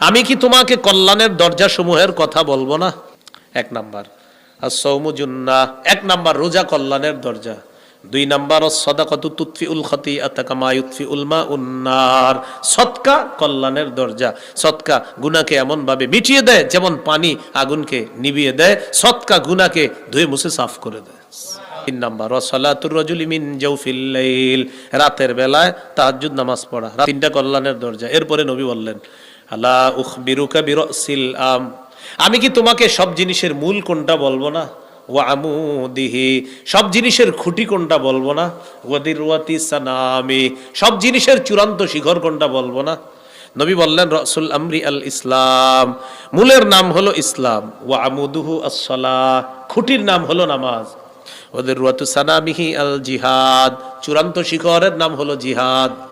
আমি কি তোমাকে কল্যাণের দরজা সমূহের কথা বলব না? এক নাম্বার। আর সৌমু এক নাম্বার, রোজা কল্যাণের দরজা। দুই নাম্বার সদাকত তুৎফি উল খতি উলমা উন্নার সৎকা কল্যাণের দরজা। সৎকা গুনাকে এমন ভাবে মিটিয়ে দেয় যেমন পানি আগুনকে নিবিয়ে দেয়। সৎকা গুনাকে ধুয়ে মুছে সাফ করে দেয়। তিন নাম্বার ওয়াসালাতুর মিন রাতের বেলায় তাহাজ্জুদ নামাজ পড়া। তিনটা কল্যাণের দরজা। এরপরে নবী বললেন, আলা আম। আমি কি তোমাকে সব জিনিসের মূল কোনটা বলব না? ওয়া আমুদিহি। সব জিনিসের খুঁটি কোনটা বলব না? সানামি। সব জিনিসের চূড়ান্ত শিখর কোনটা বলব না? নবী বললেন, রসুল আমরি আল ইসলাম। মূলের নাম হলো ইসলাম। ওয়া আমুদুহু আসসালাহ। খুঁটির নাম হলো নামাজ। ওদের রুয়াতু সানামিহি আল জিহাদ। চূড়ান্ত শিখরের নাম হলো জিহাদ।